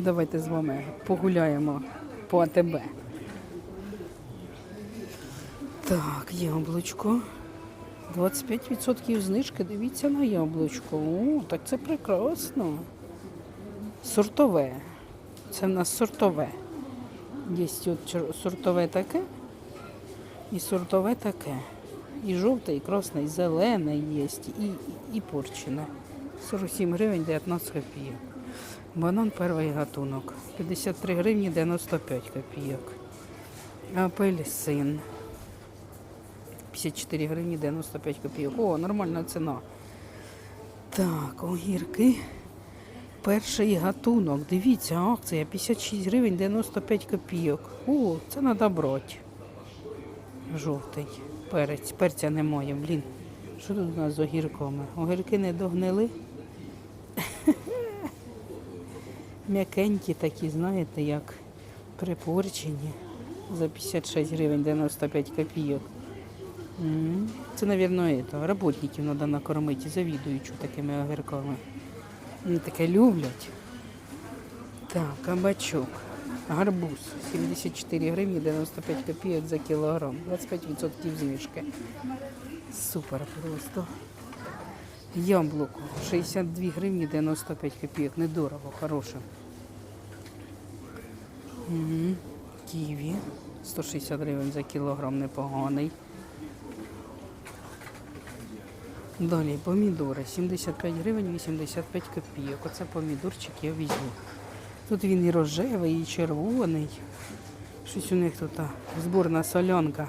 Давайте з вами погуляємо по АТБ. Так, яблучко. 25% знижки. Дивіться на яблучко. О, так це прекрасно. Сортове. Це в нас сортове. Є от сортове таке і сортове таке. І жовте, і красне, і зелене є, і, і порчене. 47 гривень 19 копійок. Банан перший гатунок. 53 гривні 95 копійок. Апельсин. 54 гривні 95 копійок. О, нормальна ціна. Так, огірки. Перший гатунок. Дивіться, акція 56 гривень 95 копійок. О, це треба брати. Жовтий перець. Перця немає, блін. Що тут у нас з огірками? Огірки не догнили. М'якенькі такі, знаєте, як припорчені. За 56 гривень 95 копійок. Це, мабуть, это, работників треба накормити, завідуючу такими огірками. Вони таке люблять. Так, кабачок. Гарбуз 74 гривні 95 копійок за кілограм. 25% знижки. Супер просто. Яблуко 62 гривні 95 копійок. Недорого, хороше. Угу. Ківі 160 гривень за кілограм, непоганий. Далі помідори 75 гривень 85 копійок. Оце помідорчик я візьму. Тут він і рожевий, і червоний. Щось у них тут зборна солянка.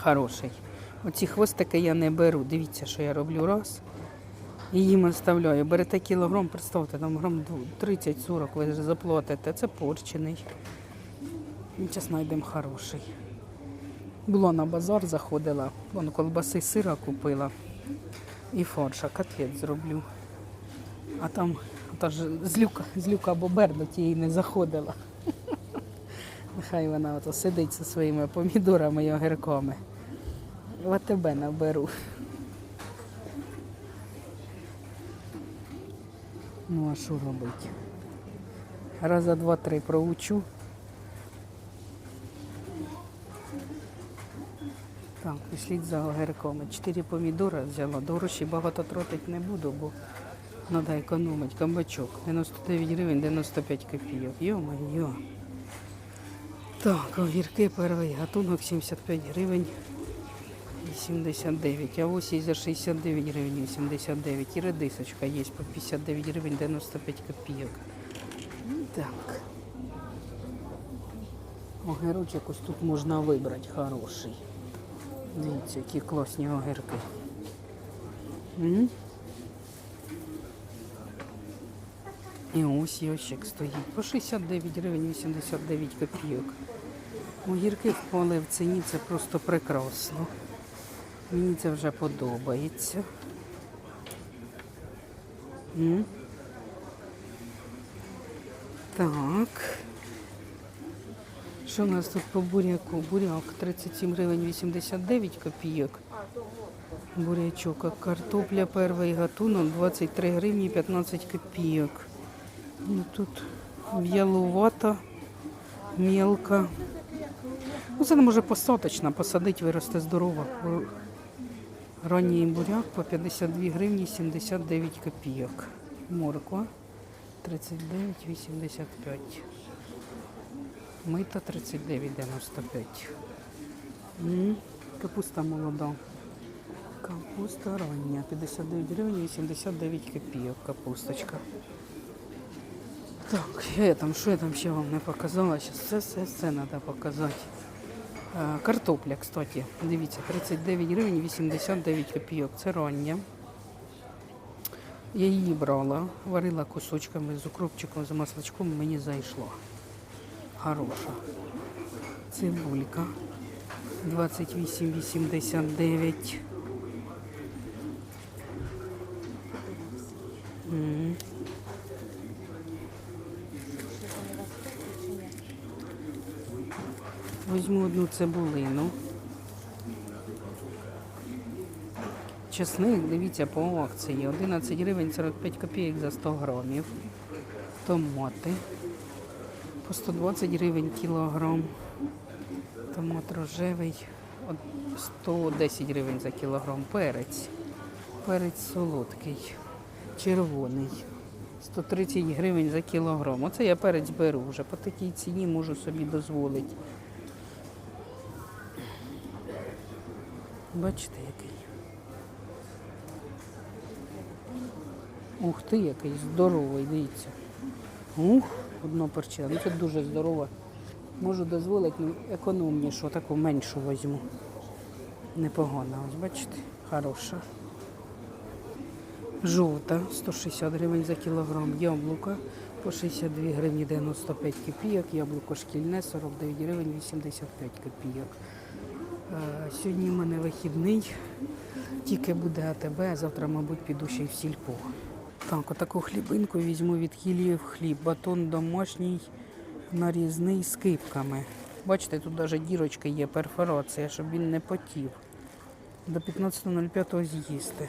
Хороший. Оці хвостики я не беру. Дивіться, що я роблю раз. І їм оставляю. Берете кілограм, представте, там грам 30-40 ви заплатите. Це порчений. Зараз знайдемо хороший. Була на базар, заходила, вон колбаси сира купила і фарша, котлет зроблю. А там та ж злюка, злюка бобер до тієї не заходила. Нехай вона сидить зі своїми помідорами і огірками. В тебе наберу. Ну а що робити? Раза два-три проучу. Так, пішліть за огірками. Чотири помідори взяла. До грошей багато тратити не буду, бо треба економити. Кабачок 99 гривень 95 копійок. Йо-моє. Так, огірки перший гатунок 75 гривень 89. А ось і за 69 гривень 89. І редисочка є по 59 гривень 95 копійок. Так. Огірочок ось тут можна вибрати хороший. Дивіться, які класні огірки. І ось ящик стоїть. По 69 гривень 89 копійок. Огірки впали в ціні, це просто прекрасно. Мені це вже подобається. Так. Що у нас тут по буряку? Буряк 37 гривень 89 копійок. Бурячок, а картопля перший гатунок 23 гривні 15 копійок. Ну, тут в'ялувата, мелка. Ну, це не може посадочна, посадити, виросте здорово. Ранній буряк по 52 гривні 79 копійок. Морква 39,85. Мита 39,95. Капуста молода. Капуста рання. 59 гривень 89 копійок капусточка. Так, я там, що я там ще вам не показала? Зараз все, все, все треба показати. Е, Картопля, кстати, дивіться, 39 гривень 89 копійок. Це рання. Я її брала, варила кусочками з укропчиком, з маслачком, мені зайшло. Хороша. Цибулька 28,89. М. Візьму одну цибулину. Чесник, дивіться, по акції. 11 гривень 45 копійок за 100 грамів. Томати. По 120 гривень кілограм. Томат рожевий. 110 гривень за кілограм. Перець. Перець солодкий. Червоний. 130 гривень за кілограм. Оце я перець беру вже. По такій ціні можу собі дозволити. Бачите, який. Ух ти, який здоровий, дивіться. Ух, одно перчина. Ну це дуже здорово. Можу дозволити ну, економнішу, таку меншу візьму. Непогана, ось бачите, хороша. Жовта 160 гривень за кілограм. Яблука по 62 гривні 95 копійок. Яблуко шкільне 49 гривень 85 копійок. Е, Сьогодні в мене вихідний, тільки буде АТБ, а завтра, мабуть, піду ще й в сільпо. Так, отаку хлібинку візьму від Кіліїв хліб. Батон домашній, нарізний з кипками. Бачите, тут навіть дірочка є, перфорація, щоб він не потів. До 15.05 з'їсти.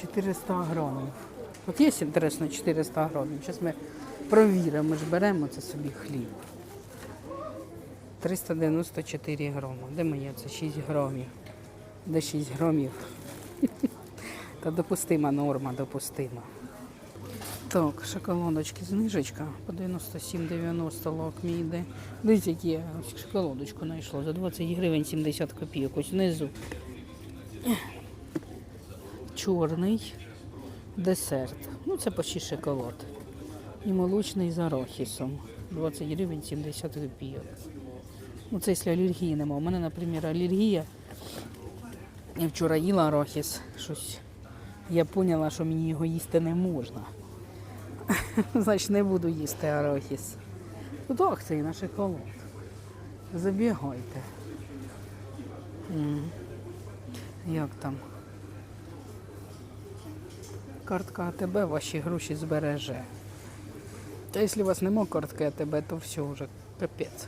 400 грамів. От є інтересно 400 грамів. Зараз ми провіримо, ми ж беремо це собі хліб. 394 грама. Де моє? Це 6 грамів. Де 6 грамів? Та допустима норма, допустима. Так, шоколадочки знижечка по 97,90 лак мій йде. Дивіться, які я ось шоколадочку знайшла за 20 гривень 70 копійок. Ось внизу. Чорний десерт. Ну, це почти шоколад. І молочний з арахісом. 20 гривень 70 копійок. Ну, це якщо алергії нема. У мене, наприклад, алергія. Я вчора їла арахіс. Щось. Я поняла, що мені його їсти не можна. Значить, не буду їсти арахіс. Тут акції на шоколад. Забігайте. Як там? Картка АТБ ваші гроші збереже. Та якщо у вас нема картки АТБ, то все вже капець.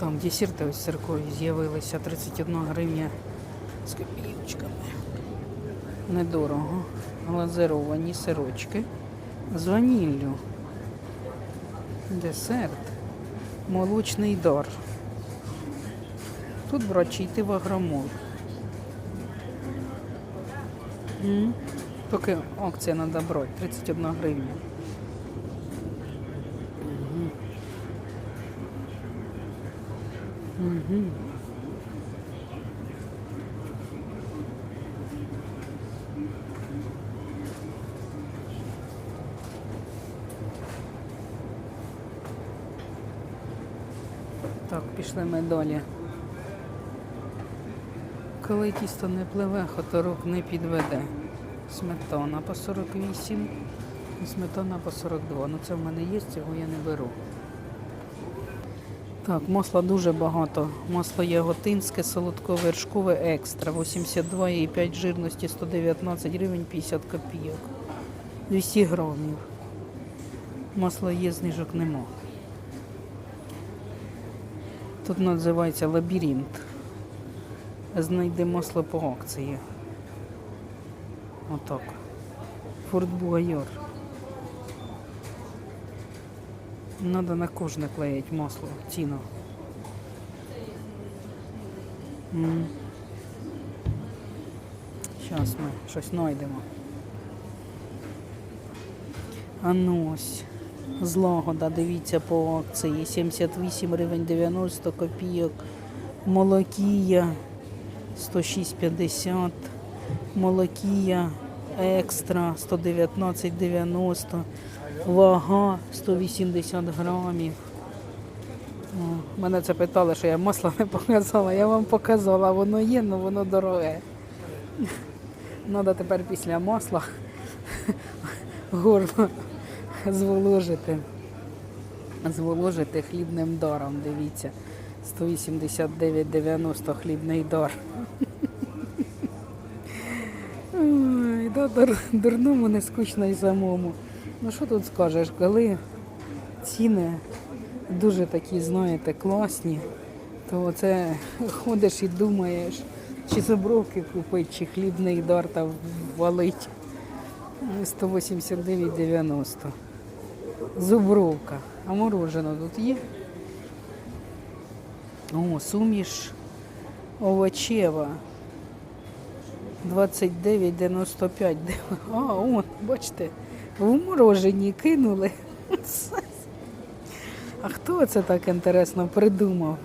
Там десерти ось циркові з'явилися 31 гривня з копійочками. Недорого. Глазировані сирочки з ваніллю. Десерт. Молочний дар. Тут брат чи йти в агромол. Поки акція треба брати, 31 гривня. Так, пішли ми далі. Коли тісто не пливе, хоторок не підведе. Сметана по 48 і сметана по 42. Ну це в мене є, цього я не беру. Так, масла дуже багато. Масло яготинське, солодково-вершкове екстра. 82,5 жирності 119 гривень 50 копійок. 200 грамів. Масло є, знижок нема. Тут називається лабіринт. Знайди масло по акції. Отак. Форт Буайор. Надо на кожне клеїть масло, ціну. Зараз ми щось знайдемо. А ну ось. Злагода, дивіться по акції. 78 гривень 90 копійок. Молокія 106,50. Молокія екстра 119,90. Вага 180 грамів. О, мене це питали, що я масло не показала. Я вам показала, воно є, але воно дороге. Треба тепер після масла горло зволожити. Зволожити хлібним даром, дивіться. 189,90 хлібний дар. Дурному не скучно і самому. Ну що тут скажеш, коли ціни дуже такі, знаєте, класні, То це ходиш і думаєш, чи забровки купити, чи хлібний дар там валить. 189,90. Зубровка. А морожено тут є? О, суміш овочева. 29,95. А, он, бачите, в морожені кинули. А хто це так інтересно придумав?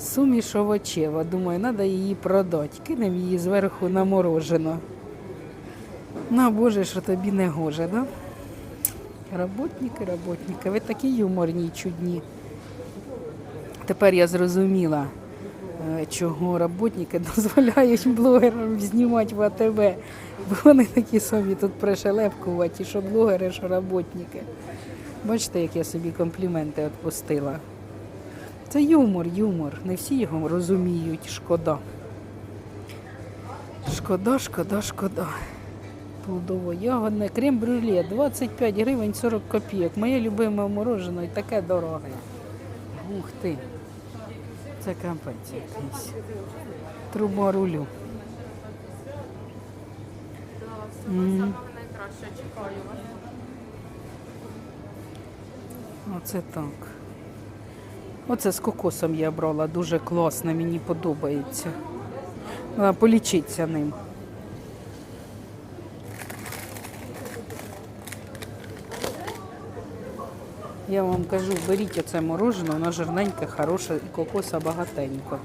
Суміш овочева. Думаю, треба її продати. Кинемо її зверху на морожено. На Боже, що тобі не гоже, да? Работники, работники, ви такі юморні й чудні. Тепер я зрозуміла, е, чого роботники дозволяють блогерам знімати в АТВ. Вони такі собі тут пришелепкуваті, що блогери, що роботники. Бачите, як я собі компліменти відпустила. Це юмор, юмор. Не всі його розуміють. Шкода. Шкода, шкода, шкода. Плодово-ягодне, крем брюле 25 гривень 40 копійок. Моє любиме мороженое і таке дороге. Ух ти. Це капець якийсь. Труба рулю. М, найкраще чекаю вас. Оце так. Оце з кокосом я брала, дуже класно, мені подобається. Треба полічитися ним. Я вам кажу, беріть оце мороженое, воно жирненьке, хороше, і кокоса багатенько.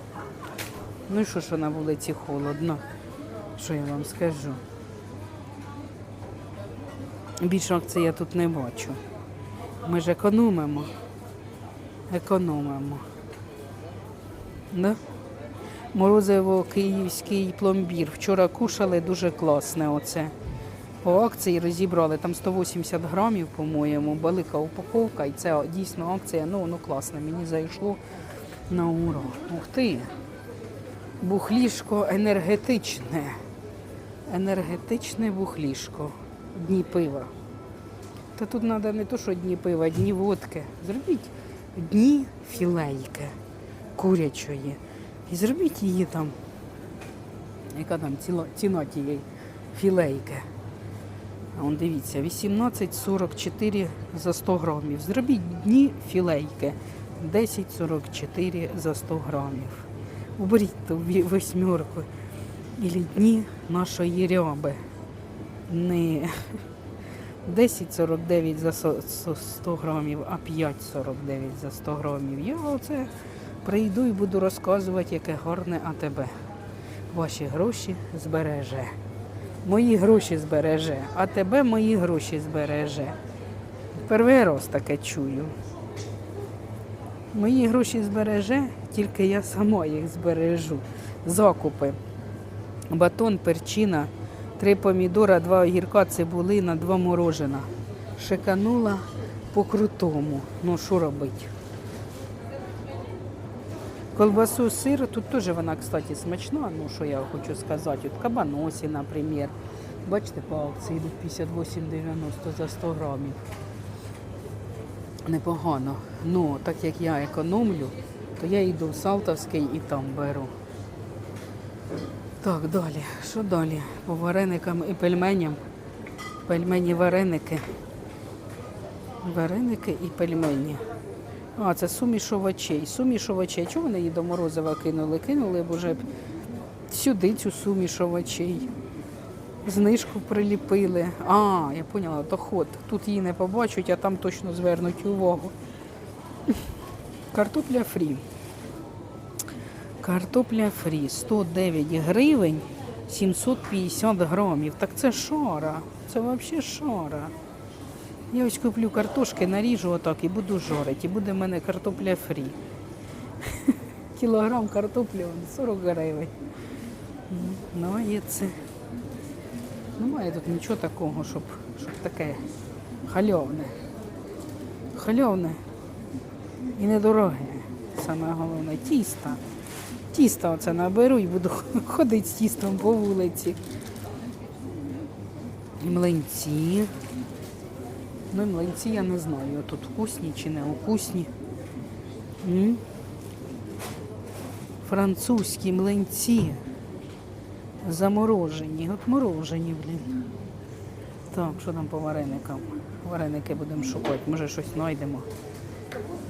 Ну і що ж на вулиці холодно? Що я вам скажу? Більше акцій я тут не бачу. Ми ж економимо. Економимо. Да? Морозиво київський пломбір. Вчора кушали дуже класне оце. По акції розібрали там 180 грамів, по-моєму, велика упаковка, і це дійсно акція, ну воно класне, мені зайшло на ура. Ух ти! Бухлішко енергетичне. Енергетичне бухлішко. Дні пива. Та тут треба не то, що дні пива, дні водки. Зробіть дні філейки курячої. І зробіть її там. Яка там ціла- ціна тієї філейки? А он дивіться, 18,44 за 100 грамів. Зробіть дні філейки. 10,44 за 100 грамів. Уберіть ту восьмерку. Ілі дні нашої ряби. Не 10,49 за со- со- 100 грамів, а 5,49 за 100 грамів. Я оце прийду і буду розказувати, яке гарне АТБ. Ваші гроші збереже. Мої гроші збереже, а тебе мої гроші збереже. Перший раз таке чую. Мої гроші збереже, тільки я сама їх збережу. Закупи. Батон, перчина, три помідора, два огірка, цибулина, два морожена. Шиканула по крутому. Ну, що робити? Колбасу, сир, тут теж вона, кстати, смачна, ну що я хочу сказати. От кабаносі, наприклад. Бачите, по акції йдуть 58,90 за 100 грамів. Непогано. Ну, так як я економлю, то я йду в Салтовський і там беру. Так, далі. Що далі? По вареникам і пельменям. Пельмені вареники. Вареники і пельмені. А, це суміш овочей. Суміш овочей. Чого вони її до морозива кинули? Кинули б уже сюди цю суміш овочей. Знижку приліпили. А, я поняла, то ход. Тут її не побачать, а там точно звернуть увагу. Картопля фрі. Картопля фрі 109 гривень 750 грамів. Так це шара. Це взагалі шара. Я ось куплю картошки, наріжу отак і буду жарити. І буде в мене картопля фрі. Кілограм картоплі 40 гривень. Ну, є це. Немає тут нічого такого, щоб, щоб таке хальовне. Хальовне і недороге. Саме головне тіста. Тіста оце наберу і буду ходити з тістом по вулиці. І Млинці. Ну, і млинці я не знаю, тут вкусні чи не вкусні. М? Французькі млинці. Заморожені. От морожені, блін. Так, що там по вареникам? Вареники будемо шукати. Може щось знайдемо.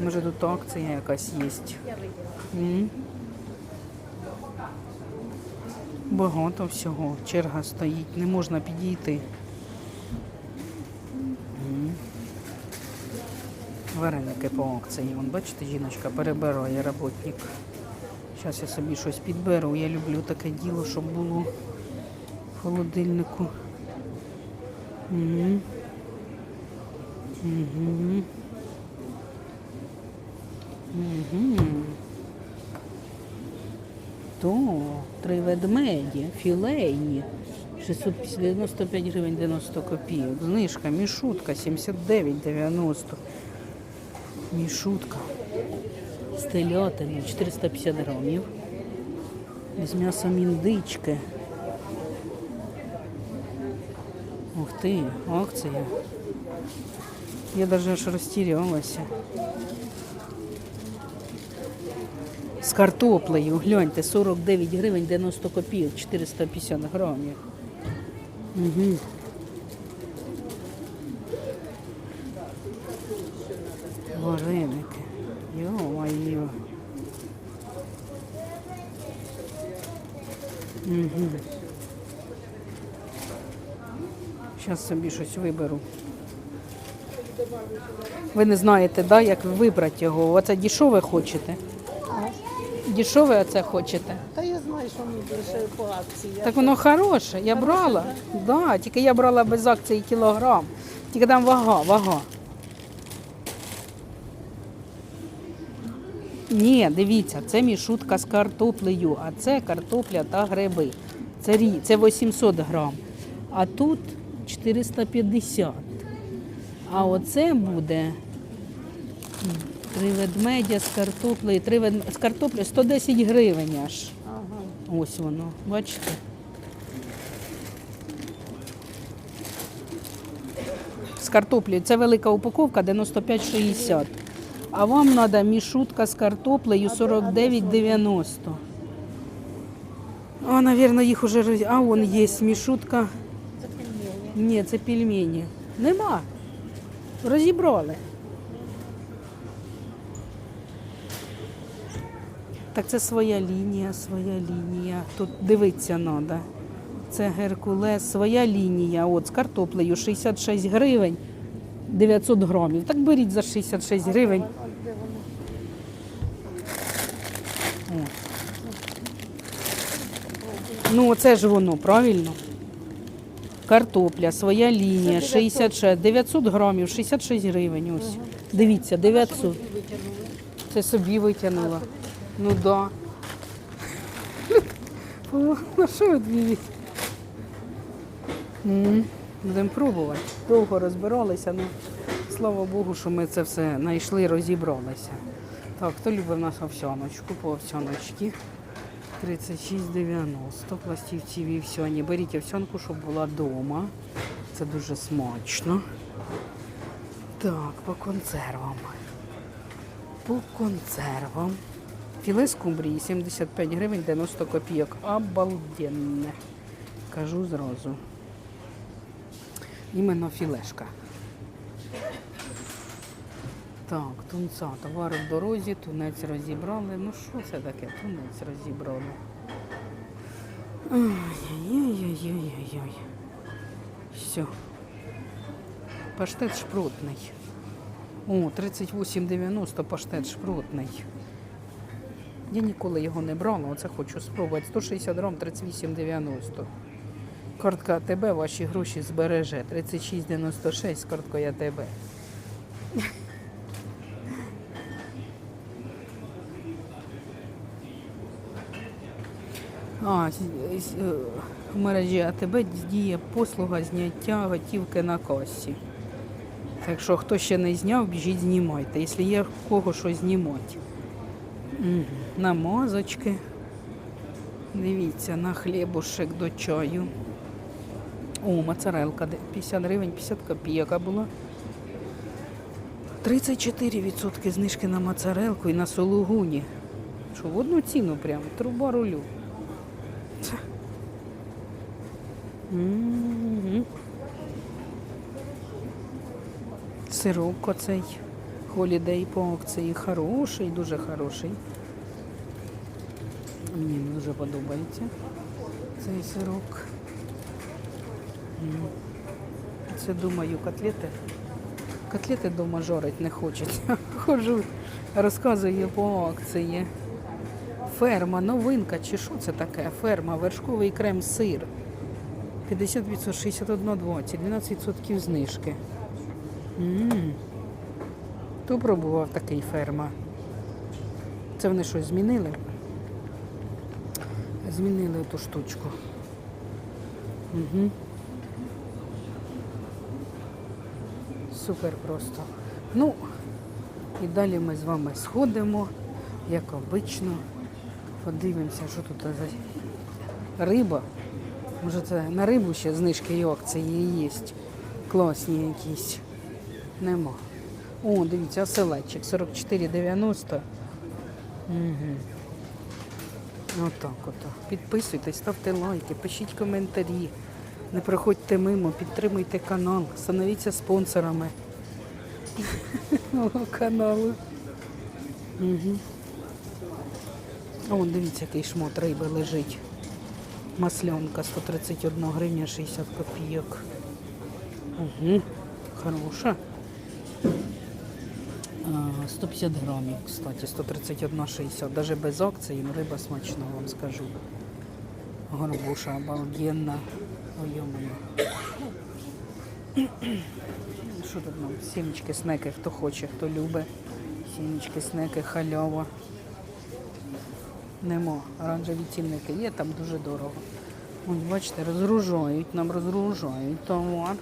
Може тут акція якась є. М? Багато всього. Черга стоїть, не можна підійти. Вареники по акції. Вон, бачите, жіночка перебирає роботник. Зараз я собі щось підберу. Я люблю таке діло, щоб було в холодильнику. Угу. Угу. Угу. То, три ведмеді, філейні. 695 гривень 90 копійок. Знижка, мішутка 79,90. Мішутка. З телятини 450 грамів. З м'ясом індички. Ух ти, акція. Я навіть аж розтірялася. З картоплею, гляньте, 49 гривень 90 копійок, 450 грамів. Угу. Вареники. Йо-моє. Угу. Зараз собі щось виберу. Ви не знаєте, да, як вибрати його? Оце дешеве хочете? Дешеве оце хочете? Та я знаю, що мені більше по акції. Я Так воно хороше, я брала. Да, тільки я брала без акції кілограм. Тільки там вага, вага. Ні, дивіться, це мішутка з картоплею, а це картопля та гриби. Це, рі, це 800 грам. А тут 450. А оце буде три ведмедя з картоплею, три вед... з картоплею 110 гривень аж. Ага. Ось воно, бачите? З картоплею. Це велика упаковка 95,60. А вам треба мішутка з картоплею 49,90. А, мабуть, їх уже роз... А, вон є мішутка. Це пельмені. Ні, це пельмені. Нема. Розібрали. Так це своя лінія, своя лінія. Тут дивитися треба. Це Геркулес, своя лінія. От з картоплею 66 гривень 900 грамів. Так беріть за 66 гривень. О. Ну, оце ж воно, правильно? Картопля, своя лінія, 66, 900 грамів, 66 гривень. Ось. Дивіться, 900. Це собі витягнула. Ну да. На що ви Будемо пробувати. Довго розбиралися, ну слава Богу, що ми це все знайшли, розібралися. Так, хто любить в нас овсяночку по овсяночці? 36,90. Пластівці вівсяні. Беріть овсянку, щоб була вдома. Це дуже смачно. Так, по консервам. По консервам. Філе скумбрії 75 гривень 90 копійок. Обалденне. Кажу зразу. Іменно філешка. Так, тунця, товари в дорозі, тунець розібрали. Ну що це таке? Тунець розібрали. Ой-ой-ой-ой-ой. Все. Паштет шпротний. О, 38,90 паштет шпротний. Я ніколи його не брала, оце хочу спробувати. 160 грам 38,90. Картка АТБ ваші гроші збереже. 36,96 з карткою АТБ. А, е, в мережі АТБ діє послуга зняття готівки на касі. Так що, хто ще не зняв, біжіть знімайте. Якщо є кого що знімати. Мгм. Намазочки. Дивіться, на хлібушек до чаю. О, моцарелка 50 гривень, 50 копійок була. 34% знижки на моцарелку і на сулугуні. Що, в одну ціну прям, труба рулю. Сирок оцей Holiday по акції хороший, дуже хороший. Мені дуже подобається цей сирок. Це думаю котлети. Котлети вдома жарить не хочеться. Ходжу, розказую по акції. Ферма, новинка, чи що це таке? Ферма, вершковий крем, сир. 50% 61,20, 12% знижки. М. Хто пробував такий ферма? Це вони щось змінили? Змінили ту штучку. Угу. Супер просто. Ну, і далі ми з вами сходимо, як обично. Подивимося, що тут за риба. Може це на рибу ще знижки і акції є. Класні якісь. Нема. О, дивіться, оселедчик 44,90. Угу. Отак ото. Підписуйтесь, ставте лайки, пишіть коментарі. Не проходьте мимо, підтримуйте канал, становіться спонсорами мого каналу. Угу. О, дивіться, який шмот риби лежить. Маслянка 131 гривня 60 копійок. Угу. Хороша. А, 150 грамів, кстати, 131,60. Даже без акції, ну риба смачна, вам скажу. Горбуша обалденна. Ой, ё-моё. Що тут нам? Сімечки, снеки, хто хоче, хто любить. Сімечки, снеки, халява. Нема. Оранжеві цінники є, там дуже дорого. Ось, бачите, розгружають, нам розгружають товар.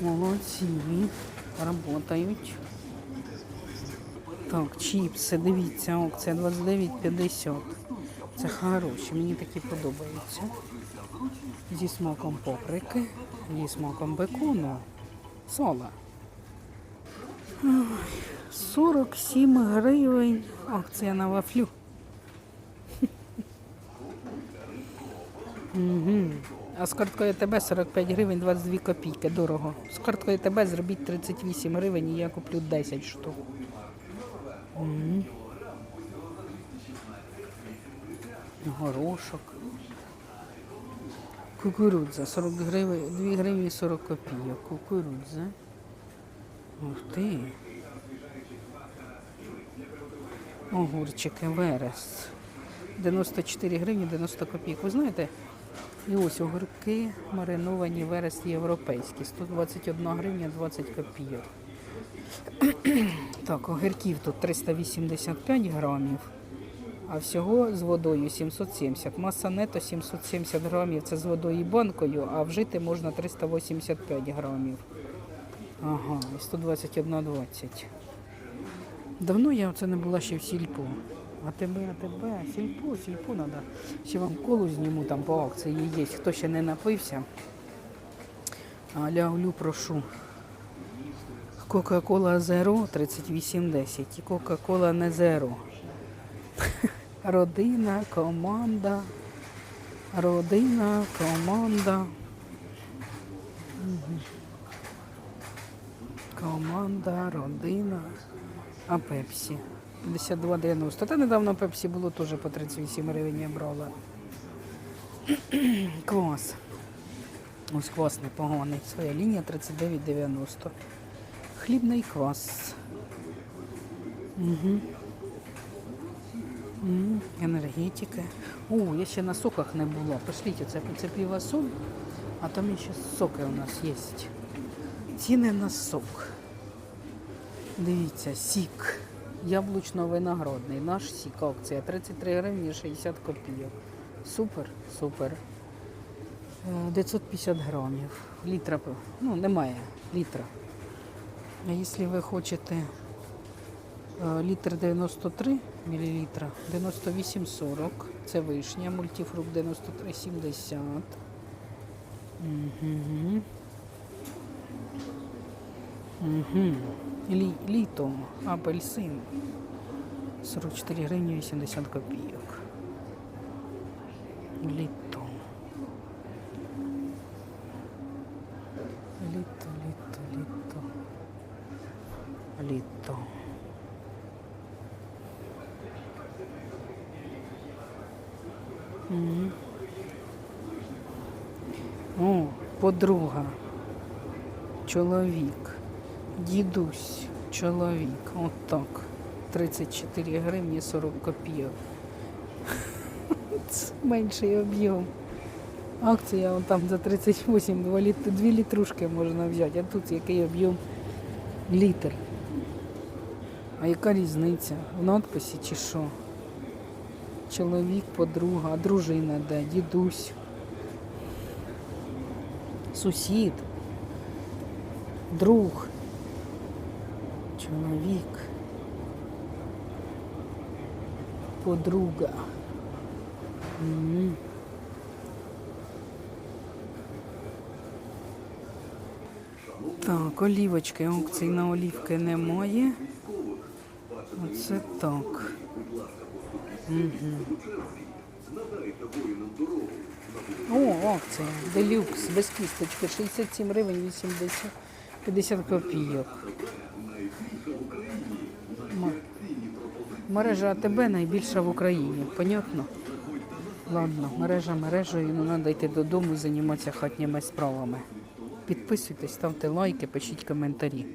Молодці, працюють. Так, чіпси, дивіться, акція 29,50. Це хороші, мені такі подобаються. Зі смаком паприки, зі смаком бекону, сола. 47 гривень. Акція на вафлю. Угу. А з карткою ТБ 45 гривень 22 копійки. Дорого. З карткою ТБ зробіть 38 гривень і я куплю 10 штук. Угу. Горошок. Кукурудза 40 гривень, 2 гривні 40 копійок. Кукурудза. Ух ти. Огурчики, верес. 94 гривні 90 копійок. Ви знаєте, і ось огурки мариновані верес європейські. 121 гривня 20 копійок. Так, огірків тут 385 грамів, а всього з водою 770. Маса нето 770 грамів. Це з водою і банкою, а вжити можна 385 грамів. Ага, і 121,20. Давно я оце не була ще в сільпо. А тебе, а тебе, сільпо, сільпо треба. Ще вам колу зніму там по акції є. Хто ще не напився, а, лявлю, прошу. Кока-кола Зеро 3810 і Кока-кола не Зеро. Родина, команда. Родина, команда. Команда, родина. А Пепсі. 52,90. Та недавно Пепсі було теж по 38 гривень я брала. Квас. Ось квас непоганий. Своя лінія 39,90. Хлібний квас. Угу. М, Енергетика. О, я ще на соках не була. Пошліть, оце поцепила соль, а там ще соки у нас є. Ціни на сок. Дивіться, сік. Яблучно-виноградний. Наш сік акція 33 гривні 60 копійок. Супер, супер. Е, 950 грамів. Літра, ну немає літра. А якщо ви хочете літр 93 мл, 98,40. Це вишня, мультифрукт 93,70. Угу. Угу. Лі, літо, апельсин. 44 гривні 80 копійок. Літо, літо, літо. Літо. Мгм. О, подруга. Чоловік. Дідусь, чоловік. От так. 34 гривні 40 копійок. Це менший об'єм. Акція вон там за 38, 2, літ, 2 літрушки можна взяти, а тут який об'єм літр. А яка різниця? В надписі чи що? Чоловік, подруга, дружина де? Дідусь. Сусід. Друг. Чоловік. Подруга. Так, олівочки, аукцій на олівки немає. Оце так. Угу. О, акція. Делюкс без кісточки. 67 гривень 80, 50 копійок. Мережа АТБ найбільша в Україні. Понятно? Ладно, мережа мережею, ну треба йти додому і займатися хатніми справами. Підписуйтесь, ставте лайки, пишіть коментарі.